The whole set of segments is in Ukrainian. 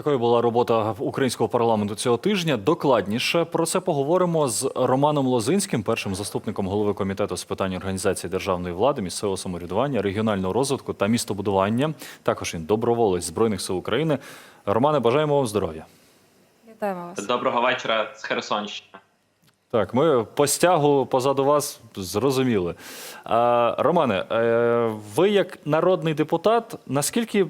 Такою була робота українського парламенту цього тижня. Докладніше про це поговоримо з Романом Лозинським, першим заступником голови комітету з питань організації державної влади, місцевого самоврядування, регіонального розвитку та містобудування. Також він доброволець збройних сил України. Романе, бажаємо вам здоров'я. Вітаємо вас. Доброго вечора з Херсонщини. Так, ми по стягу позаду вас зрозуміли. Романе, е, ви як народний депутат, наскільки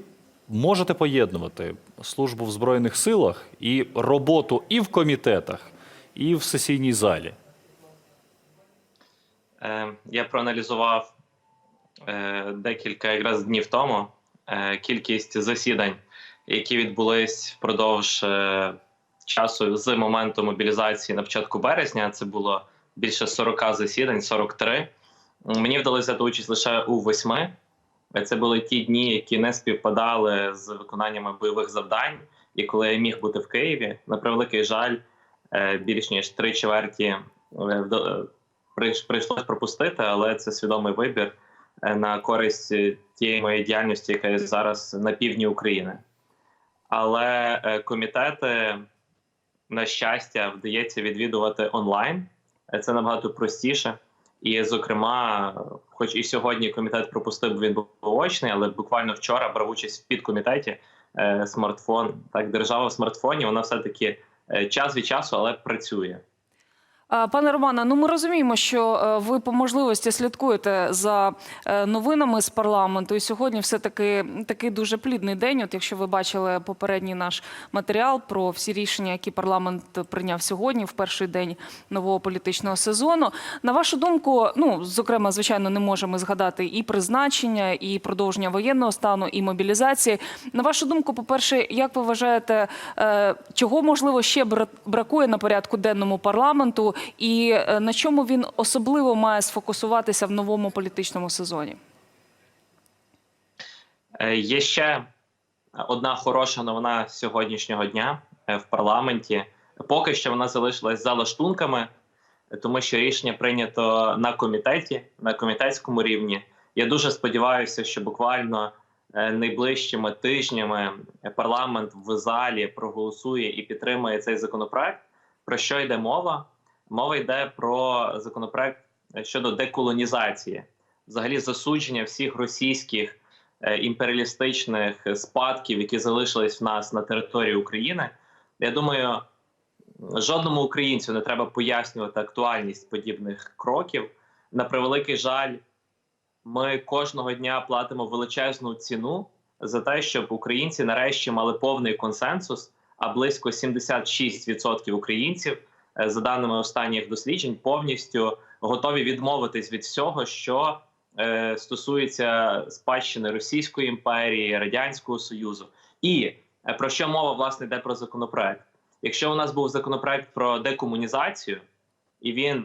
можете поєднувати службу в Збройних силах і роботу і в комітетах, і в сесійній залі? Е, Я проаналізував е, декілька якраз днів тому е, кількість засідань, які відбулись впродовж е, часу з моменту мобілізації на початку березня. Це було більше 40 засідань, 43. Мені вдалося взяти участь лише у восьми. Е, Це були ті дні, які не співпадали з виконанням бойових завдань. І коли я міг бути в Києві, на превеликий жаль, е, більш ніж три чверті е, вда- прийш- прийшлось пропустити, але це свідомий вибір на користь тієї моєї діяльності, яка є зараз на півдні України. Але комітети, на щастя, вдається відвідувати онлайн. Це набагато простіше. І, зокрема, хоч і сьогодні комітет пропустив, він був очний, але буквально вчора брав участь в підкомітеті е, смартфон. Так, держава в смартфоні, вона все-таки е, час від часу, але працює. Пане Романе, ну ми розуміємо, що е, ви по можливості слідкуєте за е, новинами з парламенту. І сьогодні все таки такий дуже плідний день. От якщо ви бачили попередній наш матеріал про всі рішення, які парламент прийняв сьогодні, в перший день нового політичного сезону. На вашу думку, ну зокрема, звичайно, не можемо згадати і призначення, і продовження воєнного стану, і мобілізації. На вашу думку, по-перше, як ви вважаєте, е, чого можливо ще бракує на порядку денному парламенту, і е, на чому він особливо має сфокусуватися в новому політичному сезоні? Е, Є ще одна хороша новина сьогоднішнього дня е, в парламенті. Поки що вона залишилась за лаштунками, тому що рішення прийнято на комітеті, на комітетському рівні. Я дуже сподіваюся, що буквально найближчими тижнями парламент в залі проголосує і підтримує цей законопроект. Про що йде мова? Мова йде про законопроект щодо деколонізації, взагалі засудження всіх російських е, імперіалістичних спадків, які залишились в нас на території України. Я думаю, жодному українцю не треба пояснювати актуальність подібних кроків. На превеликий жаль, ми кожного дня платимо величезну ціну за те, щоб українці нарешті мали повний консенсус. А близько 76% українців, за даними останніх досліджень, повністю готові відмовитись від всього, що е, стосується спадщини Російської імперії, Радянського Союзу. І е, про що мова власне йде про законопроект? Якщо у нас був законопроект про декомунізацію, і він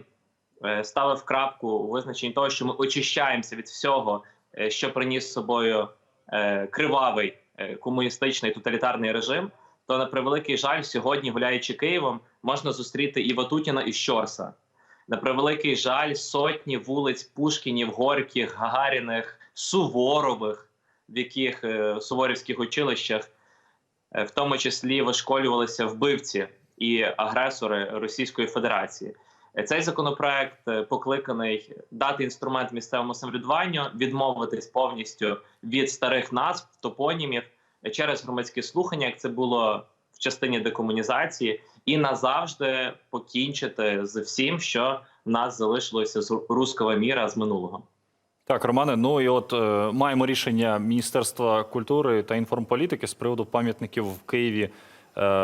е, ставив крапку у визначенні того, що ми очищаємося від всього, е, що приніс з собою е, кривавий е, комуністичний тоталітарний режим, то на превеликий жаль, сьогодні, гуляючи Києвом, можна зустріти і Ватутіна, і Щорса. На превеликий жаль, сотні вулиць Пушкінів, Горьких, Гагаріних, Суворових, в яких е, суворівських училищах, е, в тому числі вишколювалися вбивці і агресори Російської Федерації. Е, Цей законопроект покликаний дати інструмент місцевому самоврядуванню, відмовитись повністю від старих назв, топонімів через громадські слухання, як це було в частині декомунізації, і назавжди покінчити з всім, що в нас залишилося з руского міра з минулого. Так, Романе, ну і от е, маємо рішення Міністерства культури та інформполітики з приводу пам'ятників в Києві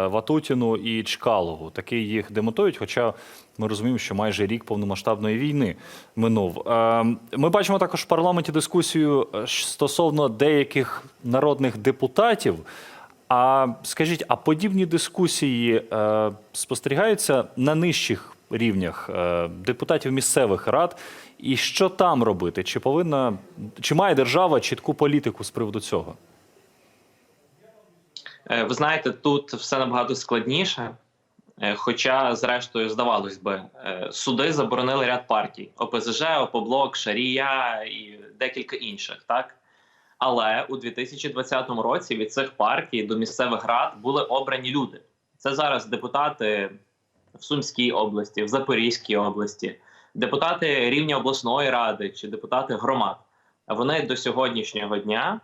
Ватутіну і Чкалову. Таки їх демонтують, хоча ми розуміємо, що майже рік повномасштабної війни минув. Е, ми бачимо також в парламенті дискусію е, стосовно деяких народних депутатів. А скажіть, а подібні дискусії е, спостерігаються на нижчих рівнях е, депутатів місцевих рад? І що там робити? Чи повинна чи має держава чітку політику з приводу цього? Е, Ви знаєте, тут все набагато складніше. Е, Хоча, зрештою, здавалось би, е, суди заборонили ряд партій: ОПЗЖ, ОПОБЛОК, Шарія і декілька інших. Так Але у 2020 році від цих партій до місцевих рад були обрані люди. Це зараз депутати в Сумській області, в Запорізькій області, депутати рівня обласної ради чи депутати громад. Вони до сьогоднішнього дня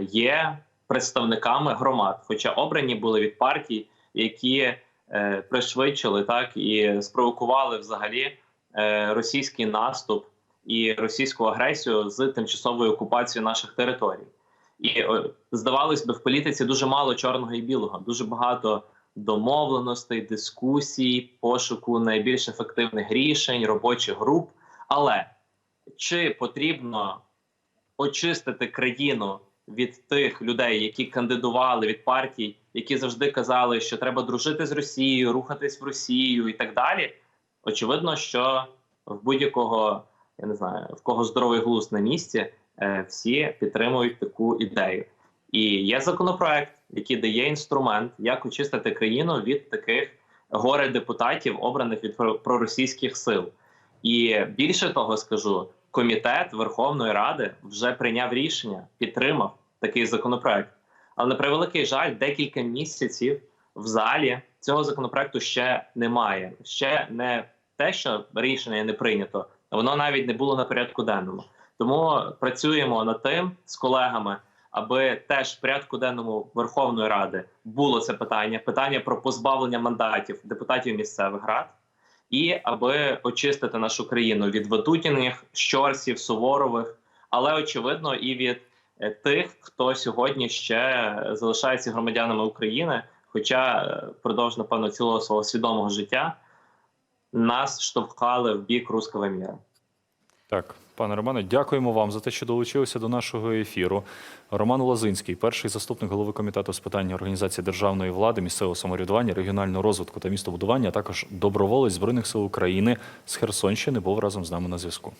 є представниками громад, хоча обрані були від партій, які е, пришвидшили так і спровокували взагалі е, російський наступ і російську агресію з тимчасовою окупацією наших територій. І здавалось би, в політиці дуже мало чорного і білого, дуже багато домовленостей, дискусій, пошуку найбільш ефективних рішень, робочих груп. Але чи потрібно очистити країну від тих людей, які кандидували від партій, які завжди казали, що треба дружити з Росією, рухатись в Росію і так далі? Очевидно, що в будь-якого я не знаю, в кого здоровий глузд на місці, е, всі підтримують таку ідею. І є законопроект, який дає інструмент, як очистити країну від таких горе депутатів, обраних від проросійських сил. І більше того скажу, комітет Верховної Ради вже прийняв рішення, підтримав такий законопроект. Але на превеликий жаль, декілька місяців в залі цього законопроекту ще немає. Ще не те, що рішення не прийнято, воно навіть не було на порядку денному. Тому працюємо над тим з колегами, аби теж в порядку денному Верховної Ради було це питання: питання про позбавлення мандатів депутатів місцевих рад, і аби очистити нашу країну від Ватутіних, Щорсів, Суворових, але очевидно і від е, тих, хто сьогодні ще залишається громадянами України, хоча продовж впродовж, напевно, цілого свого свідомого життя нас штовхали в бік руського міра. Так, пане Романе, дякуємо вам за те, що долучилися до нашого ефіру. Роман Лозинський, перший заступник голови комітету з питань організації державної влади, місцевого самоврядування, регіонального розвитку та містобудування, а також доброволець збройних сил України з Херсонщини, був разом з нами на зв'язку.